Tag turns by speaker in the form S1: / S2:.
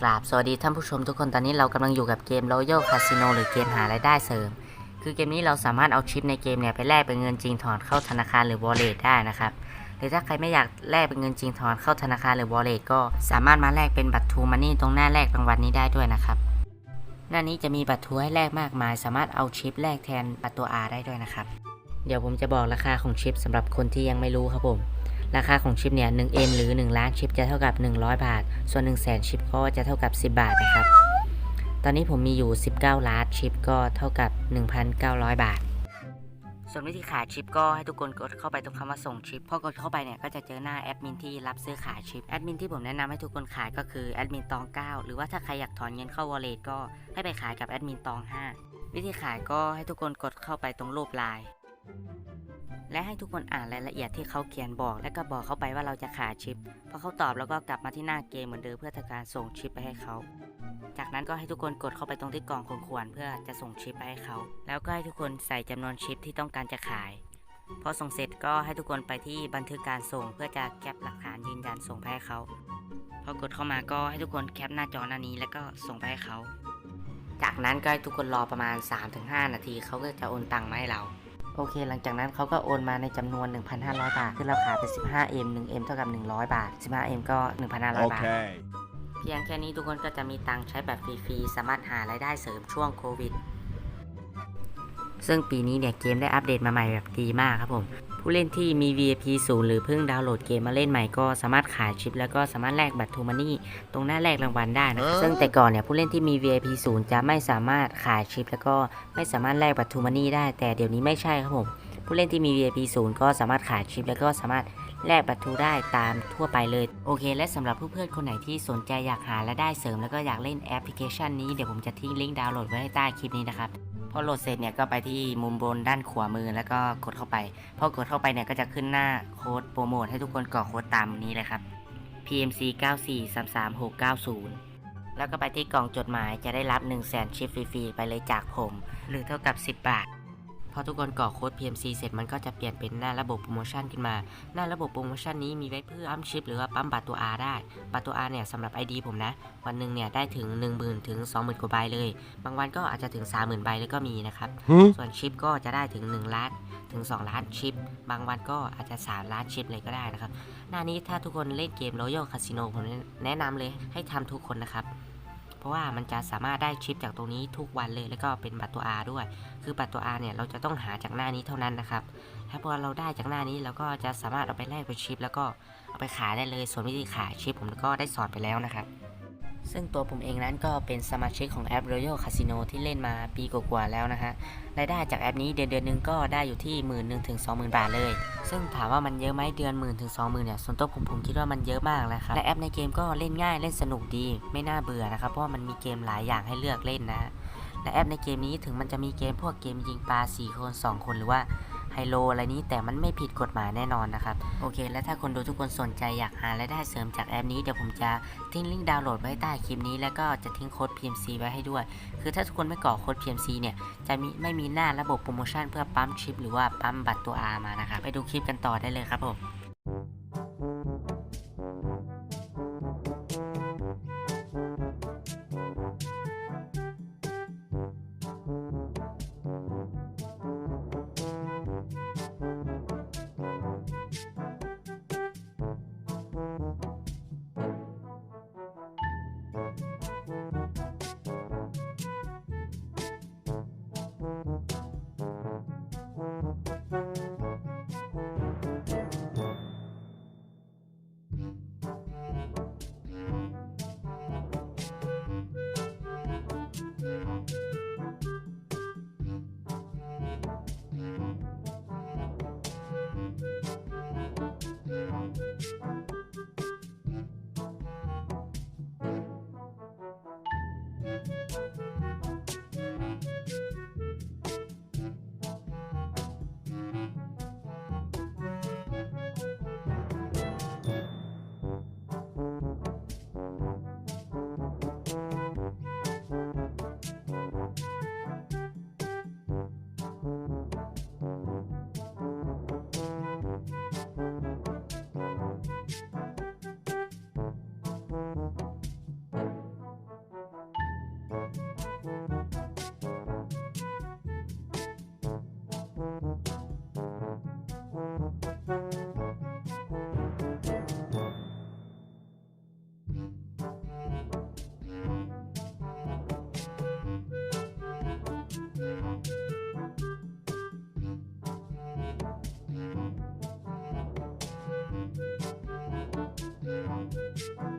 S1: กราบสวัสดีท่านผู้ชมทุกคนตอนนี้เรากำลังอยู่กับเกม Royal Casino หรือเกมหารายได้เสริม คือเกมนี้เราสามารถเอาชิปในเกมเนี่ยไปแลกเป็นเงินจริงถอนเข้าธนาคารหรือ wallet ได้นะครับหรือถ้าใครไม่อยากแลกเป็นเงินจริงถอนเข้าธนาคารหรือ wallet ก็สามารถมาแลกเป็นบัตรทูมันนี่ตรงหน้าแลกรางวัลนี้ได้ด้วยนะครับหน้านี้จะมีบัตรทูให้แลกมากมาย สามารถเอาชิปแลกแทนบัตรตัว R ได้ด้วยนะครับเดี๋ยวผมจะบอกราคาของชิปสำหรับคนที่ยังไม่รู้ครับผม ราคาของชิปเนี่ย 1M หรือ 1 ล้านชิปจะเท่ากับ 100 บาท ส่วน 1 0 0 0 0 0 ชิปก็จะเท่ากับ 10 บาทนะครับ ตอนนี้ผมมีอยู่ 19 ล้านชิปก็เท่ากับ 1,900 บาท ส่วนวิธีขายชิปก็ให้ทุกคนกดเข้าไปตรงคำว่าส่งชิป พอกดเข้าไปเนี่ยก็จะเจอหน้าแอดมินที่รับซื้อขายชิป แอดมินที่ผมแนะนำให้ทุกคนขายก็คือแอดมินตอง 9 หรือว่าถ้าใครอยากถอนเงินเข้า wallet ก็ให้ไปขายกับแอดมินตอง 5 วิธีขายก็ให้ทุกคนกดเข้าไปตรงรูปไลน์ และให้ทุกคนอ่านรายละเอียดที่เขาเขียนบอก และก็บอกเขาไปว่าเราจะขายชิปพอเขาตอบแล้วก็กลับมาที่หน้าเกมเหมือนเดิมเพื่อทำการส่งชิปไปให้เขา จากนั้นก็ให้ทุกคนกดเข้าไปตรงที่กล่องควรเพื่อจะส่งชิปไปให้เขา แล้วก็ให้ทุกคนใส่จำนวนชิปที่ต้องการจะขาย พอส่งเสร็จก็ให้ทุกคนไปที่บันทึกการส่ง เพื่อจะแคปหลักฐานยืนยันส่งไปให้เขา พอกดเข้ามาก็ให้ทุกคนแคปหน้าจอหน้านี้ แล้วก็ส่งไปให้เขา จากนั้นก็ให้ทุกคนรอประมาณ 3-5 นาทีเขาก็จะโอนตังค์มาให้เรา โอเค หลังจากนั้นเขาก็โอนมาในจำนวน 1,500 บาทคือเราขายไป 15M 1M เท่ากับ 100 บาท 15M ก็ 1,500 บาท
S2: Okay.
S1: เพียงแค่นี้ทุกคนก็จะมีตังค์ใช้แบบฟรีๆ สามารถหารายได้เสริมช่วงโควิด ซึ่งปีนี้เนี่ยเกมได้อัปเดตมาใหม่แบบดีมากครับผม ผู้เล่นที่มี VIP ศูนย์หรือเพิ่งดาวน์โหลดเกมมาเล่นใหม่ก็สามารถขายชิป แล้วก็สามารถแลกบัตรทูมานี่ตรงหน้าแลกรางวัลได้นะครับซึ่งแต่ก่อนเนี่ยผู้เล่นที่มี VIP ศูนย์จะไม่สามารถขายชิป แล้วก็ไม่สามารถแลกบัตรทูมานี่ได้ แต่เดี๋ยวนี้ไม่ใช่ครับผมผู้เล่นที่มี VIP ศูนย์ก็สามารถขายชิป แล้วก็สามารถ แลกบัตรทูได้ตามทั่วไปเลย โอเค และสำหรับเพื่อนๆคนไหนที่สนใจอยากหารายได้เสริมแล้วก็อยากเล่นแอปพลิเคชันนี้เดี๋ยวผมจะทิ้งลิงก์ดาวน์โหลดไว้ให้ใต้คลิปนี้นะครับพอโหลดเสร็จเนี่ยก็ไปที่มุมบนด้านขวามือแล้วก็กดเข้าไปพอกดเข้าไปเนี่ยก็จะขึ้นหน้าโค้ดโปรโมทให้ทุกคนกรอกโค้ดตามนี้เลยครับ PMC 9433690แล้วก็ไปที่กล่องจดหมายจะได้รับ 1 0 0 0 0แสนชิปฟรีๆ ไปเลยจากผม หรือเท่ากับ 10 บาท พอทุกคนกรอกโค้ด PMC เสร็จมันก็จะเปลี่ยนเป็นหน้าระบบโปรโมชั่นขึ้นมา หน้าระบบโปรโมชั่นนี้มีไว้เพื่ออัมชิปหรือว่าปั๊มบัตรตัว R ได้ บัตรตัว R เนี่ยสำหรับ ID ผมนะ วันหนึ่งเนี่ยได้ถึง 10,000ถึง20,000 กว่าใบเลย บางวันก็อาจจะถึง 30,000 ใบเลยก็มีนะครับ
S2: Hmm?
S1: ส่วนชิปก็จะได้ถึง 1 ล้านถึง 2 ล้านชิป บางวันก็อาจจะ 3 ล้านชิปเลยก็ได้นะครับ หน้านี้ถ้าทุกคนเล่นเกม Royal Casino ผมแนะนำเลยให้ทำทุกคนนะครับ เพราะว่ามันจะสามารถได้ชิปจากตรงนี้ทุกวันเลย แล้วก็เป็นบัตรตัว R ด้วย คือบัตรตัว R เนี่ยเราจะต้องหาจากหน้านี้เท่านั้นนะครับ ถ้าพอเราได้จากหน้านี้เราก็จะสามารถเอาไปแลกเป็นชิป แล้วก็เอาไปขายได้เลย ส่วนวิธีขายชิปผมก็ได้สอนไปแล้วนะครับ ซึ่งตัวผมเองนั้นก็เป็นสมาชิกของแอป Royal Casino ที่เล่นมาปีกว่าๆแล้วนะฮะ รายได้จากแอปนี้เดือนเดือนหนึงก็ได้อยู่ที่หมื่นหนึ่งถึงสองหมื่นบาทเลย ซึ่งถามว่ามันเยอะไหมเดือนหมื่นถึงสองหมื่นเนี่ยส่วนตัวผมผมคิดว่ามันเยอะมากเลยครับ และแอปในเกมก็เล่นง่ายเล่นสนุกดี ไม่น่าเบื่อนะครับ เพราะว่ามันมีเกมหลายอย่างให้เลือกเล่นนะ และแอปในเกมนี้ถึงมันจะมีเกมพวกเกมยิงปลา4คน 2 คนหรือว่า โลอะไรนี้แต่มันไม่ผิดกฎหมายแน่นอนนะครับ โอเค และถ้าคนดูทุกคนสนใจอยากหารายได้เสริมจากแอปนี้เดี๋ยวผมจะทิ้งลิงก์ดาวน์โหลดไว้ใต้คลิปนี้ แล้วก็จะทิ้งโค้ด PMC ไว้ให้ด้วย คือถ้าทุกคนไม่ก่อโค้ด PMC เนี่ยจะมีไม่มีหน้าระบบโปรโมชั่นเพื่อปั๊มชิปหรือว่าปั๊มบัตรตัว R มานะครับไปดูคลิปกันต่อได้เลยครับผม Thank you.